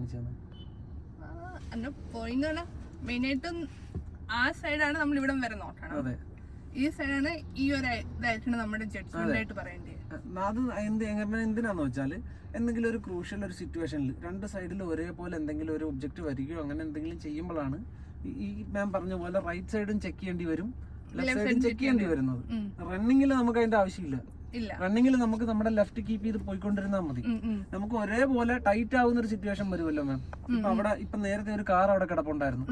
കാണിച്ചു തന്നെ അന്ന് പോയിന്ന് പറഞ്ഞാൽ മെയിനായിട്ടും ആ സൈഡാണ് നമ്മൾ ഇവിടെ വരെ നോക്കണം. ഈ സൈഡാണ് ഈ ഒരു ഇതായിട്ടാണ് നമ്മുടെ ജഡ്ജ്മെന്റ് ആയിട്ട് പറയേണ്ടത്. അത് എന്ത് എങ്ങനെ എന്തിനാന്ന് വെച്ചാൽ എന്തെങ്കിലും ഒരു ക്രൂഷ്യൽ ഒരു സിറ്റുവേഷനിൽ രണ്ട് സൈഡിൽ ഒരേപോലെ എന്തെങ്കിലും ഒരു ഒബ്ജക്റ്റ് വരികയോ അങ്ങനെ എന്തെങ്കിലും ചെയ്യുമ്പോഴാണ് ഈ- മാം പറഞ്ഞ പോലെ റൈറ്റ് സൈഡും ചെക്ക് ചെയ്യേണ്ടി വരും ലെഫ്റ്റ് സൈഡും ചെക്ക് ചെയ്യേണ്ടി വരുന്നത്. റണ്ണിങ്ങിൽ നമുക്ക് അതിന്റെ ആവശ്യമില്ല. റണ്ണിങ്ങിൽ നമുക്ക് നമ്മുടെ ലെഫ്റ്റ് കീപ്പ് ചെയ്ത് പോയിക്കൊണ്ടിരുന്നാൽ മതി. നമുക്ക് ഒരേപോലെ ടൈറ്റ് ആവുന്ന ഒരു സിറ്റുവേഷൻ വരുമല്ലോ മാം ഇപ്പൊ അവിടെ ഇപ്പൊ നേരത്തെ ഒരു കാർ അവിടെ കിടപ്പുണ്ടായിരുന്നു.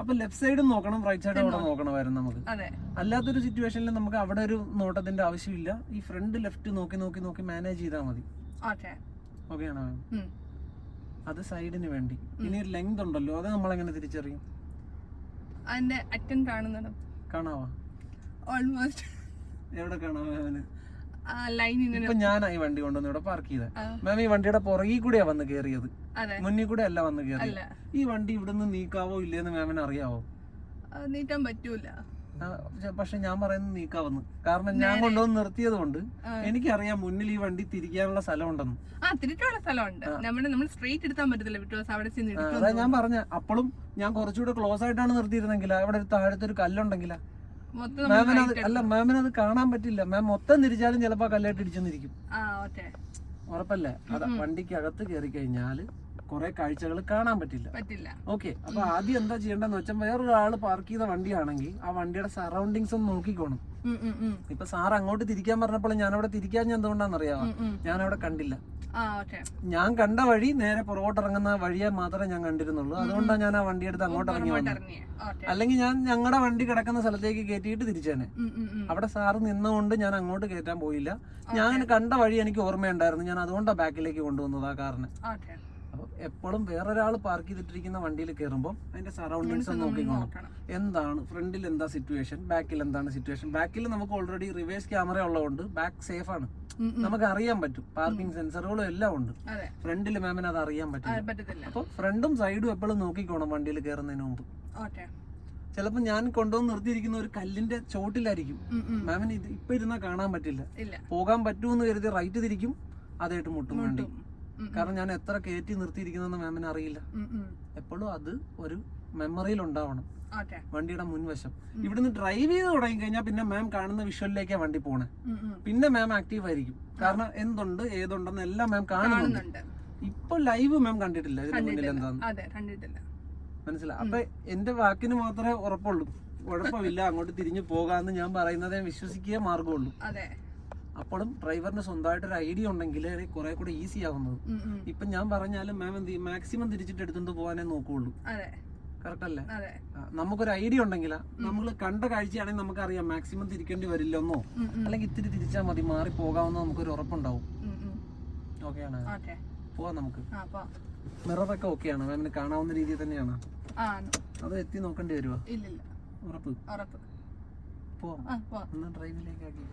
അപ്പൊ ലെഫ്റ്റ് സൈഡും നോക്കണം റൈറ്റ് സൈഡും അവിടെ നോക്കണമായിരുന്നു നമുക്ക്. അല്ലാത്തൊരു സിറ്റുവേഷനിൽ നമുക്ക് അവിടെ ഒരു നോട്ടത്തിന്റെ ആവശ്യമില്ല. ഈ ഫ്രണ്ട് ലെഫ്റ്റ് നോക്കി നോക്കി നോക്കി മാനേജ് ചെയ്താൽ മതി. ഓക്കെ. ആണോ? മാം. അത് സൈഡിന് വേണ്ടി. ഇനി ഒരു ലെങ്ത് ഉണ്ടല്ലോ അത് നമ്മൾ എങ്ങനെ തിരിച്ചറിയും? അതിന്റെ അറ്റം കാണുന്നുണ്ടോ കാണാവാ? ഓൾമോസ്റ്റ് എവിടെ കാണാവാ ആ ലൈൻ ഇങ്ങനെ ഇപ്പൊ ഈ വണ്ടി കൊണ്ടുവന്ന് ഇവിടെ പാർക്ക് ചെയ്തത്. മാം ഈ വണ്ടിയുടെ പുറകിൽ കൂടെയാ വന്ന് കയറിയത് മുന്നിൽ കൂടെ അല്ല വന്ന് കയറിയത് ഈ വണ്ടി ഇവിടുന്ന് നീക്കാവോ ഇല്ലേന്ന് മാമിന് അറിയാവോ? നീക്കാൻ നീട്ടാൻ പറ്റൂല. പക്ഷെ- ഞാൻ പറയുന്നത് നീക്കാവെന്ന്. കാരണം ഞാൻ കൊണ്ടുവന്ന് നിർത്തിയത് കൊണ്ട്. എനിക്കറിയാം മുന്നിൽ ഈ വണ്ടി തിരിക്കാനുള്ള സ്ഥലമുണ്ടെന്ന്. ആ സ്ഥലമുണ്ട്. നമ്മുടെ നമ്മൾ പറ്റത്തില്ല അവിടെ ചെന്ന് അതാ ഞാൻ പറഞ്ഞ. അപ്പോഴും ഞാൻ കുറച്ചുകൂടെ ക്ലോസ് ആയിട്ടാണ് നിർത്തിയിരുന്നെങ്കിൽ അവിടെ താഴത്തെ ഒരു കല്ലുണ്ടെങ്കിലാ. മാമിന് അത് right അല്ല മാമിന് അത് കാണാൻ പറ്റില്ല. മാം മൊത്തം തിരിച്ചാലും ചിലപ്പോ കല്ലായിട്ട് ഇടിച്ചെന്നിരിക്കും. ഉറപ്പല്ലേ? അത് വണ്ടിക്ക് അകത്ത് കയറി കഴിഞ്ഞാൽ കുറെ കാഴ്ചകൾ കാണാൻ പറ്റില്ല. പറ്റില്ല. ഓക്കെ അപ്പൊ ആദ്യം എന്താ ചെയ്യേണ്ടതെന്ന് വെച്ചാൽ വേറൊരാൾ പാർക്ക് ചെയ്ത വണ്ടിയാണെങ്കിൽ ആ വണ്ടിയുടെ സറൗണ്ടിങ്സ് ഒന്ന് നോക്കിക്കോണം. ഇപ്പൊ സാർ അങ്ങോട്ട് തിരിക്കാൻ പറഞ്ഞപ്പോൾ ഞാൻ അവിടെ തിരിക്കാൻ എന്തുകൊണ്ടാണെന്നറിയാമോ. ഞാൻ അവിടെ കണ്ടില്ല. ഞാൻ കണ്ട വഴി നേരെ പുറകോട്ട് ഇറങ്ങുന്ന വഴിയെ മാത്രമേ ഞാൻ കണ്ടിരുന്നുള്ളൂ. അതുകൊണ്ടാണ് ഞാൻ ആ വണ്ടി എടുത്ത് അങ്ങോട്ട് ഇറങ്ങി വന്നത്. അല്ലെങ്കിൽ ഞാൻ ഞങ്ങളുടെ വണ്ടി കിടക്കുന്ന സ്ഥലത്തേക്ക് കയറ്റിയിട്ട് തിരിച്ചേനെ. അവിടെ സാറ് നിന്നുകൊണ്ട് ഞാൻ അങ്ങോട്ട് കയറ്റാൻ പോയില്ല. ഞാൻ കണ്ട വഴി എനിക്ക് ഓർമ്മയുണ്ടായിരുന്നു. ഞാൻ അതുകൊണ്ടാണ് ബാക്കിലേക്ക് കൊണ്ടുവന്നത് ആ കാറിന്. അപ്പൊ എപ്പോഴും വേറൊരാൾ പാർക്ക് ചെയ്തിട്ടിരിക്കുന്ന വണ്ടിയിൽ കയറുമ്പോൾ അതിന്റെ സറൗണ്ടിങ്സ് നോക്കി നോക്കിക്കോണം. എന്താണ് ഫ്രണ്ടിൽ എന്താ സിറ്റുവേഷൻ ബാക്കിൽ എന്താണ് സിറ്റുവേഷൻ ബാക്കിൽ നമുക്ക് ഓൾറെഡി റിവേഴ്സ് ക്യാമറ ഉള്ളതുകൊണ്ട് ബാക്ക് സേഫ് ആണ്. നമുക്ക് അറിയാൻ പറ്റും. പാർക്കിംഗ് സെൻസറുകളും എല്ലാം ഉണ്ട്. ഫ്രണ്ടിൽ മാമിന് അത് അറിയാൻ പറ്റില്ല. അപ്പൊ ഫ്രണ്ടും സൈഡും എപ്പോഴും നോക്കിക്കോണം വണ്ടിയിൽ കയറുന്നതിന് മുമ്പ്. ചിലപ്പോ ചിലപ്പോൾ ഞാൻ കൊണ്ടുവന്ന് നിർത്തിയിരിക്കുന്ന ഒരു കല്ലിന്റെ ചോട്ടിലായിരിക്കും. മാമിന് ഇത് ഇപ്പൊ ഇരുന്നാൽ കാണാൻ പറ്റില്ല. പോകാൻ പറ്റുമെന്ന് കരുതി റൈറ്റ് തിരിക്കും അതായിട്ട് മുട്ടും വണ്ടി. കാരണം ഞാൻ എത്ര കയറ്റി നിർത്തിയിരിക്കുന്നെന്ന് മാമിന് അറിയില്ല. എപ്പോഴും അത് ഒരു മെമ്മറിയിൽ ഉണ്ടാവണം. വണ്ടിയുടെ മുൻവശം. ഇവിടുന്ന് ഡ്രൈവ് ചെയ്ത് തുടങ്ങി കഴിഞ്ഞാൽ പിന്നെ മാം കാണുന്ന വിഷ്വലിലേക്കാണ് വണ്ടി പോണേ. പിന്നെ മാം ആക്റ്റീവ് ആയിരിക്കും. കാരണം എന്തുണ്ട് ഏതുണ്ടെന്ന് എല്ലാം മാം കാണുന്നുണ്ട്. ഇപ്പൊ ലൈവ് മാം കണ്ടിട്ടില്ല. ഇതിന് മുന്നിൽ എന്താന്ന്. മനസ്സിലായി. അപ്പൊ എന്റെ വാക്കിന് മാത്രമേ ഉറപ്പുള്ളൂ. കുഴപ്പമില്ല അങ്ങോട്ട് തിരിഞ്ഞു പോകാന്ന് ഞാൻ പറയുന്നതേ വിശ്വസിക്കുക മാർഗമുള്ളൂ അപ്പോഴും ഡ്രൈവറിന് സ്വന്തമായിട്ട് ഒരു ഐഡിയ ഉണ്ടെങ്കിൽ കുറെ കൂടെ ഈസി ആവുന്നത്. ഇപ്പൊ ഞാൻ പറഞ്ഞാലും മാം എന്ത് മാക്സിമം തിരിച്ചിട്ട് എടുത്തുകൊണ്ട് പോകാനേ നോക്കുള്ളൂ. അതെ കറക്റ്റ് അല്ലേ? അതെ. നമുക്കൊരു ഐഡിയ ഉണ്ടെങ്കിൽ നമ്മൾ കണ്ട കാഴ്ചയാണെങ്കിൽ നമുക്കറിയാം മാക്സിമം തിരിക്കേണ്ടി വരില്ലെന്നോ. അല്ലെങ്കിൽ ഇത്തിരി തിരിച്ചാൽ മതി മാറി പോകാമെന്നോ നമുക്കൊരു ഉറപ്പുണ്ടാവും. ഓക്കെയാണ് ഓക്കെ പോവാം നമുക്ക്. മിററൊക്കെ ഓക്കെയാണ് മാമിന് കാണാവുന്ന രീതിയിൽ തന്നെയാണ്. അത് എത്തി നോക്കേണ്ടി വരുവാ? ഇല്ലില്ല. ഉറപ്പ്. പോവാം. ഡ്രൈവിലേക്ക് ആക്കി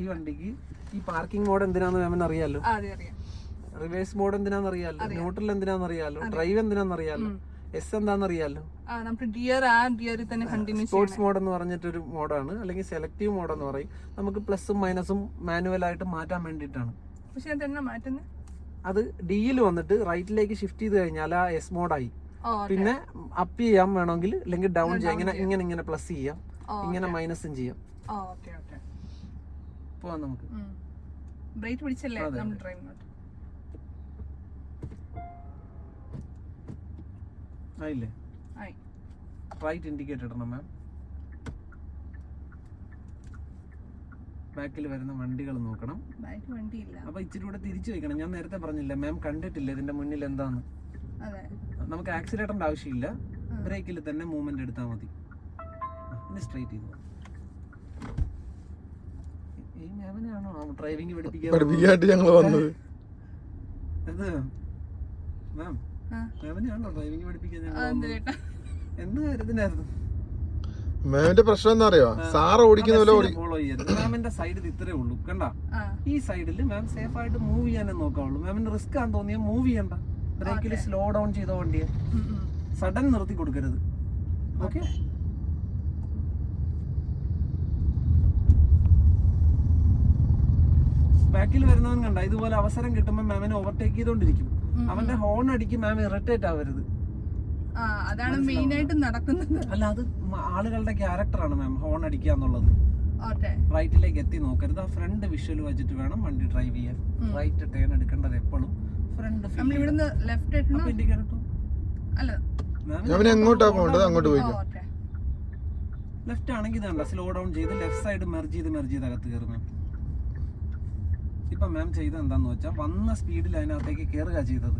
ഈ വണ്ടിക്ക് ഈ പാർക്കിംഗ് മോഡ് എന്തിനാന്ന് മാമിന് അറിയാലോ? റിവേഴ്സ് മോഡ് എന്തിനാന്ന് അറിയാലോ? ന്യൂട്രൽ എന്തിനാന്ന് അറിയാലോ? ഡ്രൈവ് എന്തിനാന്ന് അറിയാലോ? എസ് ആ നമുക്ക് ഡിയർ ആ ഡിയറിൽ തന്നെ കണ്ടിന്യൂ സ്പോർട്സ് മോഡ് എന്ന് പറഞ്ഞിട്ട് ഒരു മോഡാണ് അല്ലെങ്കിൽ സെലക്ടീവ് മോഡ് എന്ന് പറയും. നമുക്ക് പ്ലസും മൈനസും മാനുവൽ ആയിട്ട് മാറ്റാൻ വേണ്ടിയിട്ടാണ്. പക്ഷെ അതെന്നാ മാറ്റുന്നത് അത് ഡിയിൽ വന്നിട്ട് റൈറ്റിലേക്ക് ഷിഫ്റ്റ് ചെയ്ത് കഴിഞ്ഞാൽ ആ എസ് മോഡായി പിന്നെ അപ്പ് ചെയ്യാൻ വേണമെങ്കിൽ അല്ലെങ്കിൽ ഡൗൺ ചെയ്യാം ഇങ്ങനെ ഇങ്ങനെ ഇങ്ങനെ പ്ലസ് ചെയ്യാം. ഇങ്ങനെ മൈനസും ചെയ്യാം. ഓ ഓക്കെ ഓക്കെ പോവാം നമുക്ക്. ബ്രേക്ക് പിടിച്ചല്ലേ നമ്മൾ ഡ്രൈവിംഗ് ആയില്ലേ? ആയി. റൈറ്റ് ഇൻഡിക്കേറ്റർ ഇടണം മാം ബാക്കിൽ വരുന്ന വണ്ടികൾ നോക്കണം. അപ്പൊ ഇച്ചിരി കൂടെ തിരിച്ചു വെക്കണം. ഞാൻ നേരത്തെ പറഞ്ഞില്ല മാം കണ്ടിട്ടില്ല ഇതിന്റെ മുന്നിൽ എന്താന്ന്? അതെ. നമുക്ക് ആക്സിലേറ്ററിന്റെ ആവശ്യമില്ല. ബ്രേക്കിൽ തന്നെ മൂവ്മെന്റ് എടുത്താൽ മതി. സ്ട്രെയിറ്റ് ചെയ്തു. ഈ മാമിനാണോ ഡ്രൈവിംഗ് പഠിപ്പിക്കാൻ ഞങ്ങൾ വന്നത്? എന്ത് മാം ഡ്രൈവിംഗ് എന്ത് കാര്യത്തിനായിരുന്നു? മാമിന്റെ പ്രശ്നം എന്താ അറിയോ സാറ് ഓടിക്കുന്ന പോലെ ഓടി മാമിന്റെ സൈഡിൽ ഇത്രേ ഉള്ളൂ കണ്ട? ഈ സൈഡിൽ മാം സേഫ് ആയിട്ട് മൂവ് ചെയ്യാനേ നോക്കാവുള്ളൂ. മാമിന് റിസ്ക് ആണെന്ന് തോന്നിയ മൂവ് ചെയ്യണ്ട. ബ്രേക്കിൽ സ്ലോ ഡൗൺ ചെയ്ത വണ്ടിയെ. സഡൻ നിർത്തി കൊടുക്കരുത്. ഓക്കെ. ബാക്കിൽ വരുന്നവൻ കണ്ട ഇതുപോലെ അവസരം കിട്ടുമ്പോൾ മാമിനെ ഓവർടേക്ക് ചെയ്തോണ്ടിരിക്കും. അവന്റെ ഹോൺ അടിക്കും മാം ഇറിറ്റേറ്റ് ആവരുത്. അതാണ് മെയിൻ ആയിട്ട് നടക്കുന്നത്. അല്ല അത് ആളുകളുടെ ക്യാരക്ടറാണ് മാം ഹോൺ അടിക്കുക എന്നുള്ളത്. റൈറ്റിലേക്ക് എത്തി നോക്കരുത്. ആ ഫ്രണ്ട് വിഷ്വൽ വെച്ചിട്ട് വേണം വണ്ടി ഡ്രൈവ് ചെയ്യാൻ. റൈറ്റ് ടേൺ എടുക്കേണ്ടത് എപ്പോഴും ഫ്രണ്ട് നമ്മൾ ഇവിടുന്ന് ലെഫ്റ്റ് ഇട്ടണോ ഇൻഡിക്കേറ്റർ അല്ല. അവൻ എങ്ങോട്ടാ പോകേണ്ടത്? അങ്ങോട്ട് പോയിക്കോ. ലെഫ്റ്റ് ആണെങ്കിൽ ഇതണ്ട സ്ലോ ഡൗൺ ചെയ്ത് ലെഫ്റ്റ് സൈഡ് മെർജ് ചെയ്ത് മെർജ് ചെയ്ത് അകത്ത് കയറും മാം ഇപ്പൊ മാം ചെയ്തത് എന്താന്ന് വെച്ചാൽ വന്ന സ്പീഡിൽ അതിനകത്തേക്ക് കയറുക ചെയ്തത്.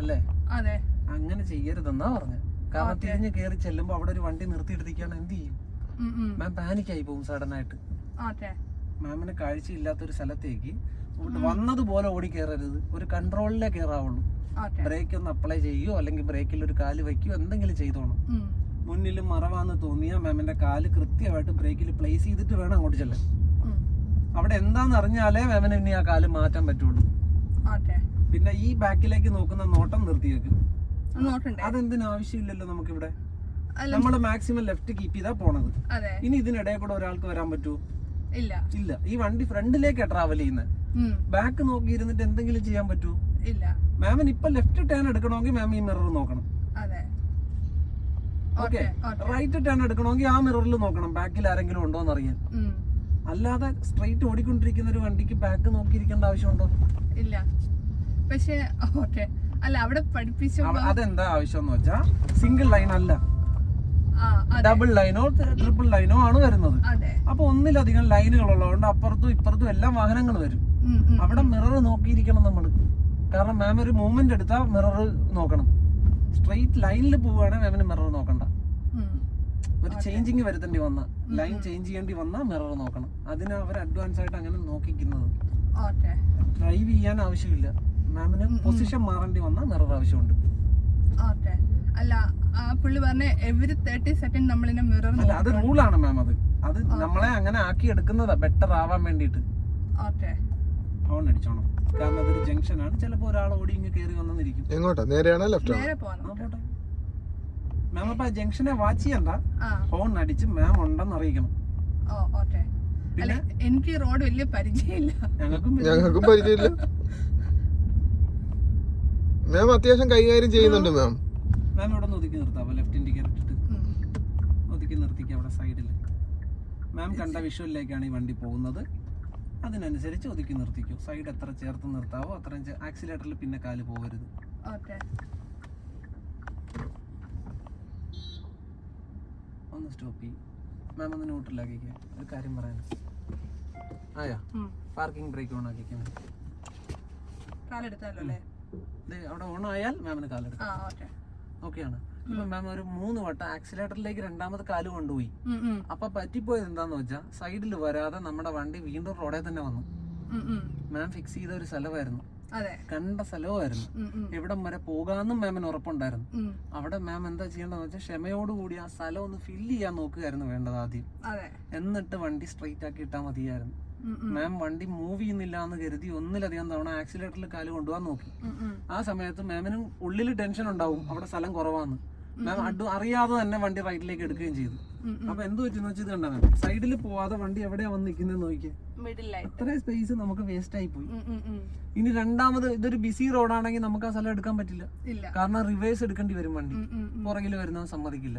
അല്ലേ? അതെ. അങ്ങനെ ചെയ്യരുതെന്നാ പറഞ്ഞത് കാരണം തിരിഞ്ഞ് കയറി ചെല്ലുമ്പോ അവിടെ ഒരു വണ്ടി നിർത്തിയെടുത്തിരിക്കുകയാണ് എന്ത് ചെയ്യും? മാം പാനിക്കായി പോകും സഡൻ ആയിട്ട് മാമിന് കാഴ്ചയില്ലാത്തൊരു സ്ഥലത്തേക്ക് വന്നതുപോലെ ഓടി കയറരുത് ഒരു കൺട്രോളിലേ കയറാവുള്ളൂ ബ്രേക്ക് ഒന്ന് അപ്ലൈ ചെയ്യോ? അല്ലെങ്കിൽ ബ്രേക്കിൽ ഒരു കാൽ വയ്ക്കുകയോ എന്തെങ്കിലും ചെയ്തോണം മുന്നിൽ മറവാന്ന് തോന്നിയാൽ മാമിന്റെ കാൽ കൃത്യമായിട്ട് ബ്രേക്കിൽ പ്ലേസ് ചെയ്തിട്ട് വേണം അങ്ങോട്ട് ചെല്ലാൻ. അവിടെ എന്താന്ന് അറിഞ്ഞാലേ മാമിന് പിന്നെ ആ കാൽ മാറ്റാൻ പറ്റുള്ളൂ. പിന്നെ ഈ ബാക്കിലേക്ക് നോക്കുന്ന നോട്ടം നിർത്തി നോക്കണ്ടേ അതെന്തിനു ആവശ്യമില്ലല്ലോ നമുക്കിവിടെ? ഇവിടെ നമ്മൾ മാക്സിമം ലെഫ്റ്റ് കീപ്പ് ചെയ്താ പോണത്. ഇനി ഇതിനിടയിൽ കൂടെ ഒരാൾക്ക് വരാൻ പറ്റുമോ ഇല്ല. ഇല്ല. ഈ വണ്ടി ഫ്രണ്ടിലേക്കാ ട്രാവൽ ചെയ്യുന്നത് ബാക്ക് നോക്കി ഇരുന്നിട്ട് എന്തെങ്കിലും ചെയ്യാൻ പറ്റുമോ ഇല്ല. മാമിന് ഇപ്പൊ ലെഫ്റ്റ് ടേൺ എടുക്കണമെങ്കിൽ മാം ഈ മിറർ നോക്കണം. ഓക്കെ. റൈറ്റ് ടേൺ എടുക്കണമെങ്കിൽ ആ മിററിൽ നോക്കണം. ബാക്കിൽ ആരെങ്കിലും ഉണ്ടോ എന്ന് അറിയാൻ. അല്ലാതെ സ്ട്രെയിറ്റ് ഓടിക്കൊണ്ടിരിക്കുന്ന ഒരു വണ്ടിക്ക് ബാക്ക് നോക്കിയിരിക്കേണ്ട ആവശ്യമുണ്ടോ? ഇല്ല. പക്ഷേ ഓക്കെ. അല്ല അവിടെ പഠിപ്പിച്ച അതെന്താ ആവശ്യം എന്ന് വെച്ചാ സിംഗിൾ ലൈൻ അല്ല. ഡബിൾ ലൈനോ ട്രിപ്പിൾ ലൈനോ ആണ് വരുന്നത്. അപ്പൊ ഒന്നിലധികം ലൈനുകൾ ഉള്ളതുകൊണ്ട് അപ്പുറത്തും ഇപ്പുറത്തും എല്ലാം വാഹനങ്ങൾ വരും. അവിടെ മിറർ നോക്കിയിരിക്കണം നമ്മൾ കാരണം മാം ഒരു മൂവ്മെന്റ് എടുത്താൽ മിറർ നോക്കണം. സ്ട്രെയിറ്റ് ലൈനിൽ പോവുകയാണെങ്കിൽ മാമിന് മിറർ നോക്കണ്ട. ഒരു ചേഞ്ചിങ് വരുത്തേണ്ടി വന്ന ലൈൻ ചേഞ്ച് ചെയ്യേണ്ടി വന്നാൽ മിറർ നോക്കണം. അതിന് അവർ അഡ്വാൻസ് ആയിട്ട് അങ്ങനെ നോക്കിക്കുന്നത് ഓക്കെ. ഡ്രൈവ് ചെയ്യാൻ ആവശ്യമില്ല. മാമിന് പൊസിഷൻ മാറേണ്ടി വന്നാൽ മിറർ ആവശ്യമുണ്ട്. ഓക്കെ. അല്ല ആ പുള്ളി പറഞ്ഞ എവറി തേർട്ടി സെക്കൻഡ് നമ്മളിനെ മിറർ അത് റൂളാണ് മാം അത്. അത് നമ്മളെ അങ്ങനെ ആക്കി എടുക്കുന്നതാ ബെറ്റർ ആവാൻ വേണ്ടിട്ട് ഓക്കെ. ഹോൺ അടിച്ചോണം. കാരണം അതൊരു ജംഗ്ഷനാണ് ചിലപ്പോൾ ഒരാൾ ഓടി ഇങ്ങ് കയറി വന്നിരിക്കും. എങ്ങോട്ടാ? നേരെയാണോ? ലെഫ്റ്റ് ആണോ നേരെ പോകണം ആ പോട്ടെ മാം അപ്പൊ ആ ജംഗ്ഷനെ വാച്ച് ചെയ്യണ്ട. ഫോൺ അടിച്ച് മാം ഉണ്ടെന്ന് അറിയിക്കണം. Oh okay. അല്ല എനിക്ക് റോഡ് വലിയ പരിചയമില്ല. ഞങ്ങൾക്കും പരിചയമില്ല. മാം അത്യാവശ്യം കൈകാര്യം ചെയ്യുന്നുണ്ട് മാം. മാം ഇവിടെ ഒന്ന് ഒതുക്കി നിർത്താവോ? ലെഫ്റ്റ് ഇൻഡിക്കേറ്റർ ഇട്ടിട്ട്. ഒതുക്കി നിർത്തിക്കുക അവിടെ സൈഡിൽ മാം കണ്ട വിഷ്വലിലേക്കാണ് ഈ വണ്ടി പോകുന്നത്. അതിനനുസരിച്ച് ഒതുക്കി നിർത്തിക്കും. സൈഡ് എത്ര ചേർത്ത് നിർത്താവോ അത്രയും ആക്സിലേറ്ററിൽ പിന്നെ കാൽ പോകരുത്. ഓക്കെ. ഒന്ന് സ്റ്റോപ്പ് ചെയ്യും. മാം ഒന്ന് ന്യൂട്രലാക്കിക്കുക ഒരു കാര്യം പറയാൻ. ആയാ? പാർക്കിംഗ് ബ്രേക്ക് ഓൺ ആക്കിക്കണം കാലെടുത്താലോ അല്ലേ? അവിടെ ഓൺ ആയാൽ മാമിന് കാലെടുക്കാം. ഓക്കെ. ആണ്. ഇപ്പൊ മാം ഒരു മൂന്ന് വട്ടം ആക്സിലേറ്ററിലേക്ക് രണ്ടാമത് കാൽ കൊണ്ടുപോയി. അപ്പൊ പറ്റിപ്പോയത് എന്താന്ന് വെച്ചാൽ സൈഡിൽ വരാതെ നമ്മുടെ വണ്ടി വീണ്ടും റോഡിൽ തന്നെ വന്നു. മാം ഫിക്സ് ചെയ്ത ഒരു സ്ഥലമായിരുന്നു. കണ്ട സ്ഥലവുമായിരുന്നു. എവിടം വരെ പോകാന്നും മാമിന് ഉറപ്പുണ്ടായിരുന്നു. അവിടെ മാം എന്താ ചെയ്യേണ്ടതെന്ന് വെച്ചാൽ ക്ഷമയോടുകൂടി ആ സ്ഥലം ഒന്ന് ഫില്ല് ചെയ്യാൻ നോക്കുകയായിരുന്നു വേണ്ടത് ആദ്യം. എന്നിട്ട് വണ്ടി സ്ട്രൈറ്റ് ആക്കി ഇട്ടാൽ മതിയായിരുന്നു. മാം വണ്ടി മൂവ് ചെയ്യുന്നില്ല എന്ന് കരുതി ഒന്നിലധികം തവണ ആക്സിലേറ്ററിൽ കാൽ കൊണ്ടുപോകാൻ നോക്കി. ആ സമയത്ത് മാമിനും ഉള്ളിൽ ടെൻഷൻ ഉണ്ടാവും. അവിടെ സ്ഥലം കുറവാന്ന്. മാം അഡു അറിയാതെ തന്നെ വണ്ടി റൈറ്റിലേക്ക് എടുക്കുകയും ചെയ്തു. അപ്പൊ എന്ത് പറ്റുന്ന വെച്ചാൽ ഇത് കണ്ടാ മാം. സൈഡിൽ പോവാതെ വണ്ടി എവിടെയാ വന്ന് നിൽക്കുന്നത് നോക്കിയേ. Middle ആയിട്ട്. അത്രയും സ്പേസ് നമുക്ക് വേസ്റ്റ് ആയി പോയി. ഇനി രണ്ടാമത് ഇതൊരു ബിസി റോഡാണെങ്കിൽ നമുക്ക് ആ സ്ഥലം എടുക്കാൻ പറ്റില്ല. കാരണം റിവേഴ്സ് എടുക്കേണ്ടി വരും വണ്ടി. പുറകിൽ വരുന്നവൻ സമ്മതിക്കില്ല.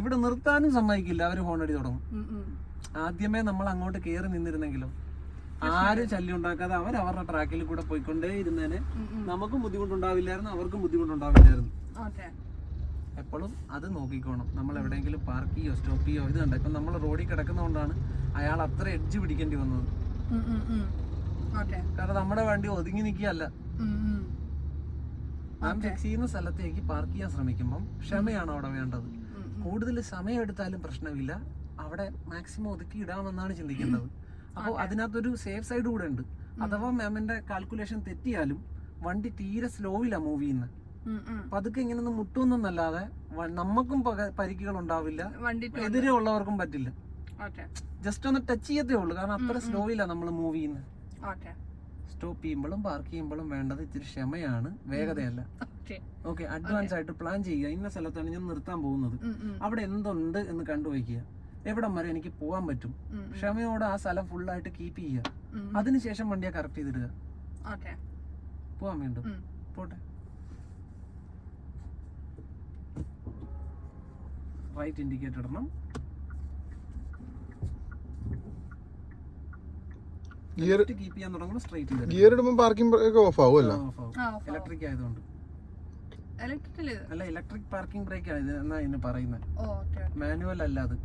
ഇവിടെ നിർത്താനും സമ്മതിക്കില്ല. അവർ ഹോൺ അടി തുടങ്ങും. ആദ്യമേ നമ്മൾ അങ്ങോട്ട് കയറി നിന്നിരുന്നെങ്കിലും ആരും ശല്യം ഉണ്ടാക്കാതെ അവർ അവരുടെ ട്രാക്കിൽ കൂടെ പോയിക്കൊണ്ടേ ഇരുന്നേനെ. നമുക്കും ബുദ്ധിമുട്ടുണ്ടാവില്ലായിരുന്നു അവർക്കും ബുദ്ധിമുട്ടുണ്ടാവില്ലായിരുന്നു. എപ്പോഴും അത് നോക്കിക്കോണം. നമ്മൾ എവിടെയെങ്കിലും പാർക്ക് ചെയ്യോ സ്റ്റോപ്പ് ചെയ്യോ ഇത് കണ്ട? ഇപ്പം നമ്മൾ റോഡിൽ കിടക്കുന്നതുകൊണ്ടാണ് അയാൾ അത്ര എഡ്ജ് പിടിക്കേണ്ടി വന്നത്. കാരണം നമ്മുടെ വണ്ടി ഒതുങ്ങി നിൽക്കുകയല്ല. നാം ഫിക്സ് ചെയ്യുന്ന സ്ഥലത്തേക്ക് പാർക്ക് ചെയ്യാൻ ശ്രമിക്കുമ്പം ക്ഷമയാണ് അവിടെ വേണ്ടത്. കൂടുതൽ സമയം എടുത്താലും പ്രശ്നമില്ല. അവിടെ മാക്സിമം ഒതുക്കി ഇടാമെന്നാണ് ചിന്തിക്കേണ്ടത്. അപ്പോൾ അതിനകത്തൊരു സേഫ് സൈഡ് കൂടെ ഉണ്ട്. അഥവാ മാമിന്റെ കാൽക്കുലേഷൻ തെറ്റിയാലും വണ്ടി തീരെ സ്ലോയിലാണ് മൂവ് ചെയ്യുന്നത്. പതുക്കെ ഇങ്ങനെ ഒന്ന് മുട്ടുന്നല്ലാതെ നമുക്കും പരിക്കുകൾ ഉണ്ടാവില്ല എതിരെ ഉള്ളവർക്കും പറ്റില്ല. ജസ്റ്റ് ഒന്ന് ടച്ച് ചെയ്യത്തേ ഉള്ളൂ. കാരണം അത്ര സ്ലോയിലാണ് നമ്മൾ മൂവ് ചെയ്യുന്നത് സ്റ്റോപ്പ് ചെയ്യുമ്പോഴും പാർക്ക് ചെയ്യുമ്പോഴും വേണ്ടത് ഇത്തിരി ക്ഷമയാണ്. വേഗതയല്ല. ഓക്കെ. അഡ്വാൻസ് ആയിട്ട് പ്ലാൻ ചെയ്യുക. ഇന്ന സ്ഥലത്താണ് ഞാൻ നിർത്താൻ പോകുന്നത്. അവിടെ എന്തുണ്ട് എന്ന് കണ്ടുവയ്ക്കുക. എവിടം വരെ എനിക്ക് പോകാൻ പറ്റും. ക്ഷമയോടെ ആ സ്ഥലം ഫുള്ളായിട്ട് കീപ്പ് ചെയ്യുക. അതിനുശേഷം വണ്ടിയെ കറക്റ്റ് ചെയ്തിടുക. പോവാൻ വീണ്ടും. പോട്ടെ. റൈറ്റ് ഇൻഡിക്കേറ്റർ ഇടണം. ഗിയർ കീപ്പ് ചെയ്യാൻ തുടങ്ങുമ്പോൾ സ്ട്രൈറ്റ് ഗിയർ ഇടുമ്പോൾ പാർക്കിംഗ് ബ്രേക്ക് ഓഫ് ആവും. അല്ല ആ ഇലക്ട്രിക് ആയതുകൊണ്ട്. അല്ല ഇലക്ട്രിക് പാർക്കിംഗ് ബ്രേക്ക് ആണ് ഇത് എന്നാ ഇതിന് പറയുന്നത് മാനുവൽ അല്ല അത്.